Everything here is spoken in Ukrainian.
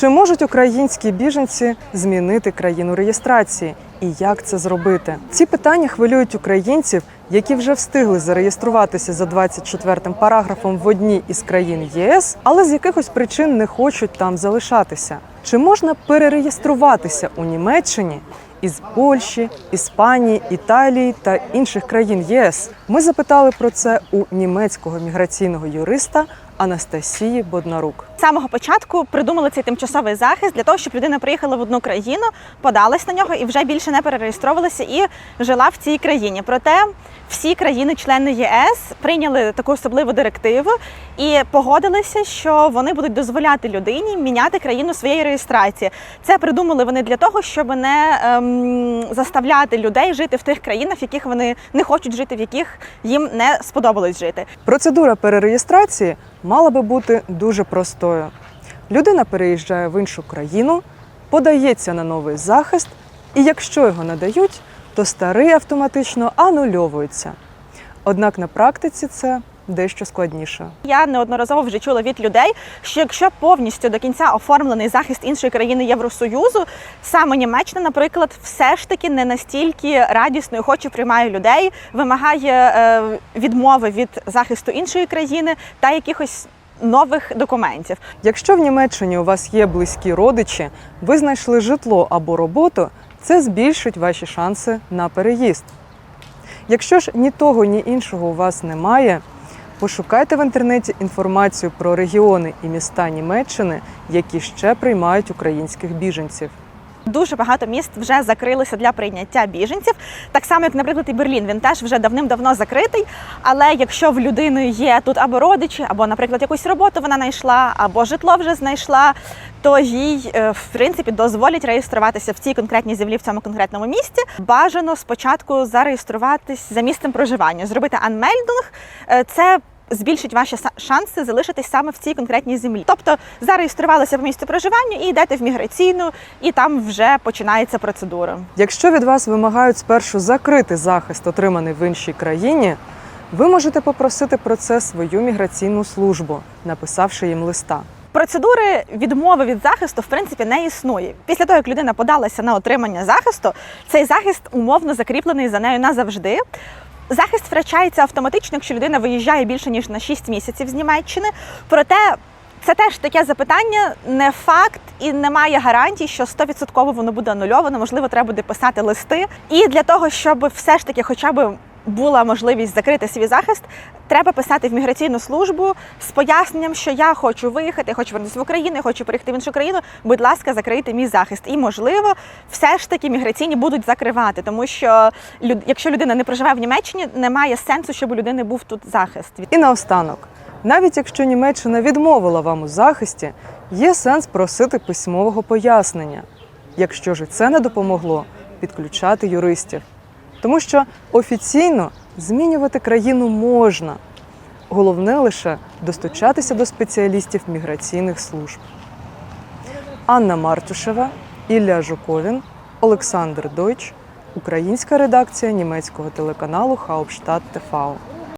Чи можуть українські біженці змінити країну реєстрації? І як це зробити? Ці питання хвилюють українців, які вже встигли зареєструватися за 24 параграфом в одній із країн ЄС, але з якихось причин не хочуть там залишатися. Чи можна перереєструватися у Німеччині із Польщі, Іспанії, Італії та інших країн ЄС? Ми запитали про це у німецького міграційного юриста Анастасії Боднарук. З самого початку придумали цей тимчасовий захист для того, щоб людина приїхала в одну країну, подалась на нього і вже більше не перереєстровувалася і жила в цій країні. Проте всі країни-члени ЄС прийняли таку особливу директиву і погодилися, що вони будуть дозволяти людині міняти країну своєї реєстрації. Це придумали вони для того, щоб не ем, заставляти людей жити в тих країнах, в яких вони не хочуть жити, в яких їм не сподобалось жити. Процедура перереєстрації мала би бути дуже простою. Людина переїжджає в іншу країну, подається на новий захист, і якщо його надають, то старий автоматично анульовується. Однак на практиці це дещо складніше. Я неодноразово вже чула від людей, що якщо повністю до кінця оформлений захист іншої країни Євросоюзу, саме Німеччина, наприклад, все ж таки не настільки радісно і хоче приймає людей, вимагає е, відмови від захисту іншої країни та якихось нових документів. Якщо в Німеччині у вас є близькі родичі, ви знайшли житло або роботу, це збільшить ваші шанси на переїзд. Якщо ж ні того, ні іншого у вас немає, пошукайте в інтернеті інформацію про регіони і міста Німеччини, які ще приймають українських біженців. Дуже багато міст вже закрилися для прийняття біженців. Так само, як, наприклад, і Берлін. Він теж вже давним-давно закритий. Але якщо в людини є тут або родичі, або, наприклад, якусь роботу вона знайшла, або житло вже знайшла, то їй е, в принципі дозволять реєструватися в цій конкретній землі в цьому конкретному місті. Бажано спочатку зареєструватись за місцем проживання, зробити анмельдинг. Е, Це збільшить ваші шанси залишитись саме в цій конкретній землі. Тобто зареєструвалися по місцю проживання і йдете в міграційну, і там вже починається процедура. Якщо від вас вимагають спершу закрити захист, отриманий в іншій країні, ви можете попросити про це свою міграційну службу, написавши їм листа. Процедури відмови від захисту в принципі не існує. Після того, як людина подалася на отримання захисту, цей захист умовно закріплений за нею назавжди. Захист втрачається автоматично, якщо людина виїжджає більше ніж на 6 місяців з Німеччини. Проте це теж таке запитання, не факт і немає гарантій, що 100% воно буде анульовано. Можливо, треба буде писати листи. І для того, щоб все ж таки, хоча б була можливість закрити свій захист, треба писати в міграційну службу з поясненням, що я хочу виїхати, хочу вернутися в Україну, хочу перейти в іншу країну. Будь ласка, закрийте мій захист. І можливо, все ж таки міграційні будуть закривати, тому що люд- якщо людина не проживає в Німеччині, немає сенсу, щоб у людини був тут захист. І наостанок, навіть якщо Німеччина відмовила вам у захисті, є сенс просити письмового пояснення. Якщо ж це не допомогло, підключати юристів. Тому що офіційно змінювати країну можна. Головне лише достучатися до спеціалістів міграційних служб. Анна Мартушева, Ілля Жуковін, Олександр Дойч, українська редакція німецького телеканалу Хаупштадт ТФАУ.